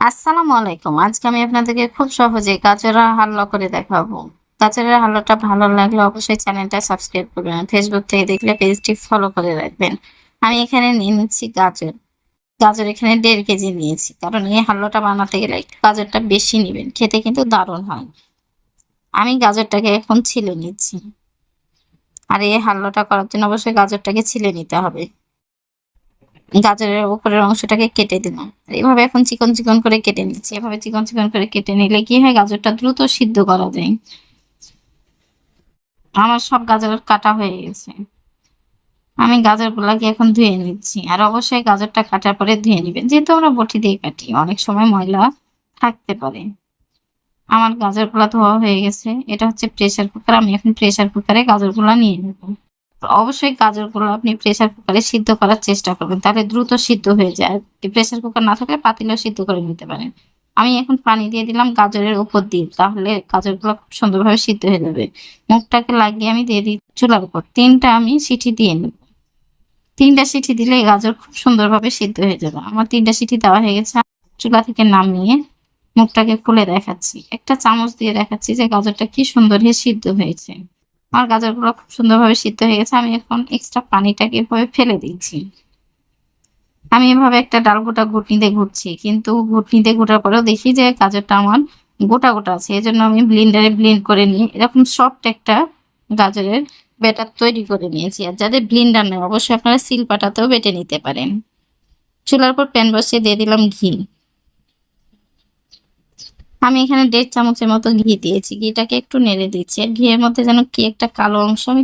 আসসালামু আলাইকুম। আজকে আমি আপনাদেরকে খুব সহজে গাজরের হালুয়া করে দেখাবো। গাজরের হালুয়াটা ভালো লাগলে অবশ্যই চ্যানেলটা সাবস্ক্রাইব করবেন ফেসবুক থেকে দেখলে পেজটি ফলো করে রাখবেন। আমি এখানে নিয়ে নিচ্ছি গাজর। গাজর এখানে দেড় কেজি নিয়েছি। কারণ এই হালুয়াটা বানাতে গেলে গাজরটা বেশি নেবেন। খেতে কিন্তু দারুণ হয়। আমি গাজরটাকে এখন ছিলে নিচ্ছি। আর এই হালুয়াটা করার জন্য অবশ্যই গাজরটাকে ছিলে নিতে হবে। গাজরের উপরের অংশটাকে কেটে দিলাম। এভাবে এখন চিকন চিকন করে কেটে নিচ্ছি। এভাবে চিকন চিকন করে কেটে নিলে কি হয়, গাজরটা দ্রুত সিদ্ধ করা যায়। আমার সব গাজর কাটা হয়ে গেছে। আমি গাজরগুলাকে এখন ধুয়ে নিচ্ছি। আর অবশ্যই গাজরটা কাটার পরে ধুয়ে নিবেন। যেহেতু আমরা বটি দিয়ে কাটি, অনেক সময় ময়লা থাকতে পারে। আমার গাজরগুলা ধোয়া হয়ে গেছে। এটা হচ্ছে প্রেসার কুকার আমি এখন প্রেসার কুকারে গাজরগুলা নিয়ে নেব। অবশ্যই গাজরগুলো আপনি প্রেসার কুকারে সিদ্ধ করার চেষ্টা করবেন। তাহলে দ্রুত সিদ্ধ হয়ে যায়। প্রেসার কুকার না থাকলে পাতিলেও সিদ্ধ করে নিতে পারেন। আমি এখন পানি দিয়ে দিলাম গাজরের উপর দিয়ে, তাহলে গাজরগুলো খুব সুন্দরভাবে সিদ্ধ হয়ে যাবে। মুখটাকে লাগিয়ে আমি দিয়ে দিই চুলার উপর। তিনটা আমি সিটি দিয়ে নেব। তিনটা সিটি দিলে গাজর খুব সুন্দরভাবে সিদ্ধ হয়ে যাবে। আমার তিনটা সিটি দেওয়া হয়ে গেছে। চুলা থেকে নামিয়ে মুখটাকে খুলে দেখাচ্ছি। একটা চামচ দিয়ে দেখাচ্ছি যে গাজরটা কি সুন্দর হয়ে সিদ্ধ হয়েছে। আমার গাজরগুলো খুব সুন্দরভাবে সিদ্ধ হয়ে গেছে, আমি এখন এক্সট্রা পানিটাকে এভাবে ফেলে দিচ্ছি। আমি এভাবে একটা ডাল গোটা ঘুটনিতে ঘুরছি, কিন্তু ঘুটনিতে ঘুটার পরেও দেখি যে গাজরটা আমার গোটা গোটা আছে এই জন্য আমি ব্লিন্ডারে ব্লিন্ড করে নিই এরকম সফট একটা গাজরের ব্যাটার তৈরি করে নিয়েছি। আর যাদের ব্লিন্ডার নেই, অবশ্যই আপনারা সিল পাটাতেও বেটে নিতে পারেন। চুলার পর প্যান বসিয়ে দিয়ে দিলাম ঘি। আমি এখানে দেড় চামচের মতো ঘি দিয়েছি। ঘিটাকে একটু নেড়ে দিচ্ছি। আর ঘিয়ের মধ্যে যেন কি একটা কালো অংশ, আমি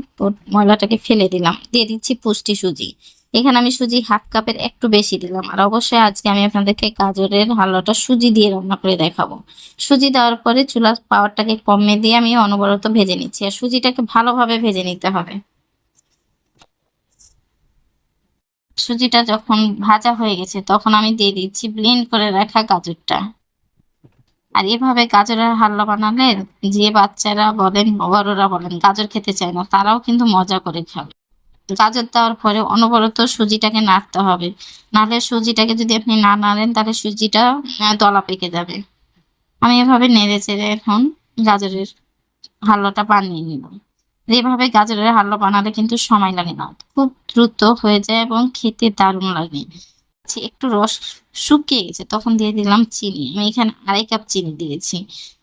ময়লাটাকে ফেলে দিলাম। দিয়ে দিচ্ছি পুষ্টি সুজি। এখানে আমি সুজি হাফ কাপের একটু বেশি দিলাম। আর অবশ্যই আজকে আমি আপনাদেরকে গাজরের হালুয়াটা সুজি দিয়ে রান্না করে দেখাবো। সুজি দেওয়ার পরে চুলার পাওয়ারটাকে কমে দিয়ে আমি অনবরত ভেজে নিচ্ছি। আর সুজিটাকে ভালোভাবে ভেজে নিতে হবে। সুজিটা যখন ভাজা হয়ে গেছে, তখন আমি দিয়ে দিচ্ছি ব্লেন্ড করে রাখা গাজরটা। আর এভাবে গাজরের হালুয়া বানালে যে বাচ্চারা বলেন, বড়রা বলেন, গাজর খেতে চায় না, তারাও কিন্তু মজা করে খাবে। গাজর দেওয়ার পরে অনবরত সুজিটাকে নাড়তে হবে। নাহলে সুজিটাকে যদি আপনি না নাড়েন, তাহলে সুজিটা দলা পেকে যাবে। আমি এভাবে নেড়ে চেড়ে এখন গাজরের হালুয়াটা বানিয়ে নিব। এভাবে গাজরের হালুয়া বানালে কিন্তু সময় লাগে না। খুব দ্রুত হয়ে যায় এবং খেতে দারুণ লাগে। একটু রস শুকিয়ে গেছে, তখন দিয়ে দিলাম চিনি। আমি এখানে আড়াই কাপ চিনি দিয়েছি।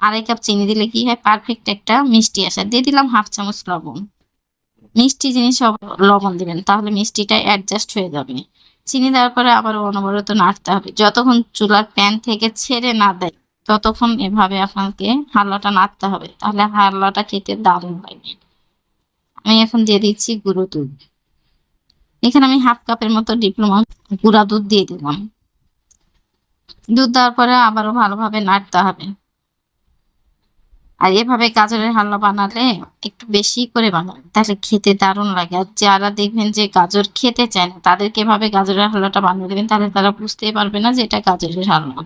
আড়াই কাপ চিনি দিলে কি হয়? পারফেক্ট একটা মিষ্টি আসে। দিয়ে দিলাম হাফ চামচ লবণ। মিষ্টি জিনিস লবণ দিবেন, তাহলে মিষ্টিটা অ্যাডজাস্ট হয়ে যাবে। চিনি দেওয়ার পরে আবার অনবরত নাড়তে হবে। যতক্ষণ চুলার প্যান থেকে ছেড়ে না দেয়, ততক্ষণ এভাবে আপনাকে হালুয়াটা নাড়তে হবে। তাহলে হালুয়াটা খেতে দারুণ লাগে। আমি এখন দিয়ে দিচ্ছি গুঁড়ো দুধ। এখানে আমি হাফ কাপের মতো ডিপ্লোমা গুঁড়া দুধ দিয়ে দিলাম। দুধ দেওয়ার পরে আবারও ভালোভাবে নাড়তে হবে। আর এভাবে গাজরের হালুয়া বানালে একটু বেশি করে বানাবেন তাহলে খেতে দারুণ লাগে। আর যারা দেখবেন যে গাজর খেতে চায় না, তাদেরকে এভাবে গাজরের হালুয়াটা বানিয়ে দেবেন, তাহলে তারা বুঝতেই পারবে না যে এটা গাজরের হালুয়া।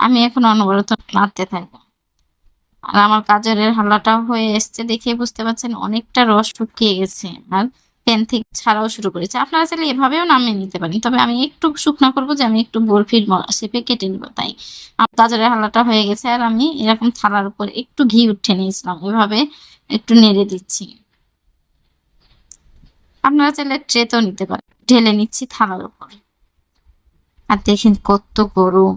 আমি এখন অনবরত নাড়তে থাকব। আর আমার গাজরের হালুয়াটাও হয়ে এসছে দেখে বুঝতে পারছেন, অনেকটা রস শুকিয়ে গেছে। আর প্যান থেকে ছাড়াও শুরু করেছে। আপনারা চাইলে এভাবেও নামিয়ে নিতে পারেন। তবে আমি একটু শুকনা করব যে আমি একটু বরফির শেপে কেটে নিব, তাই। গাজরের হালাটা হয়ে গেছে আর আমি এরকম থালার উপর একটু ঘি উঠে নিয়েছিলাম। এভাবে একটু নেড়ে দিচ্ছি। আপনারা চাইলে ট্রেতেও নিতে পারেন। ঢেলে নিচ্ছি থালার উপর। আর দেখেন কত গরম।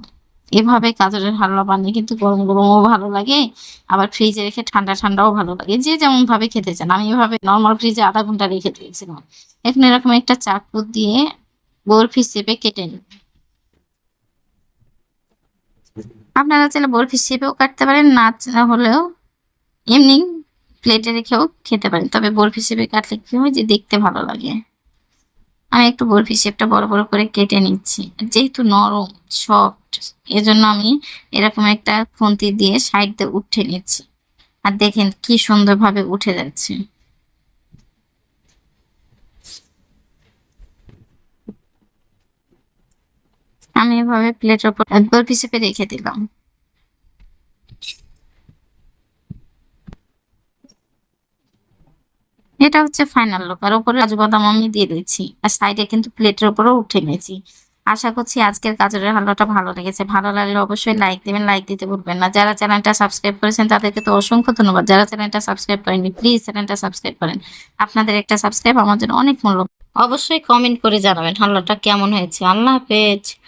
এভাবে গাজরের হালুয়া বানিয়ে কিন্তু গরম গরমও ভালো লাগে, আবার ফ্রিজে রেখে ঠান্ডা ঠান্ডাও ভালো লাগে। যে যেমন ভাবে খেতে চান, আমি এভাবে নর্মাল ফ্রিজে আধা ঘণ্টা রেখে দিয়েছিলাম। এখন এরকম একটা চাকু দিয়ে বরফি শেপে কেটে নিন। আপনারা চাইলে বরফি শেপেও কাটতে পারেন, না হলেও এমনি প্লেটে রেখেও খেতে পারেন। তবে বরফি শেপে কাটলে কি হয় যে দেখতে ভালো লাগে। আমি একটু বরফি শেপটা বড় বড় করে কেটে নিচ্ছি। যেহেতু নরম সফট এজন্য আমি এরকম একটা খুন্তি দিয়ে সাইড দিয়ে উঠে নিচ্ছি। আর দেখেন কি সুন্দরভাবে উঠে যাচ্ছে। আমি এভাবে প্লেটের উপর বরফি শেপে রেখে দিলাম। এটা হচ্ছে ফাইনাল লুক আর উপরে কাজু বাদাম আমি দিয়ে দিচ্ছি আর সাইডে কিন্তু প্লেটের উপরেও উঠে নিয়েছি। আশা করছি আজকের গাজরের হালুয়াটা ভালো লেগেছে, ভালো লাগলে অবশ্যই লাইক দেবেন লাইক দিতে ভুলবেন না। যারা চ্যানেলটা সাবস্ক্রাইব করেছেন, তাদেরকে তো অসংখ্য ধন্যবাদ। যারা চ্যানেলটা সাবস্ক্রাইব করেননি প্লিজ চ্যানেলটা সাবস্ক্রাইব করেন। আপনাদের একটা সাবস্ক্রাইব আমার জন্য অনেক মূল্য অবশ্যই কমেন্ট করে জানাবেন হালুয়াটা কেমন হয়েছে। আল্লাহ হাফেজ।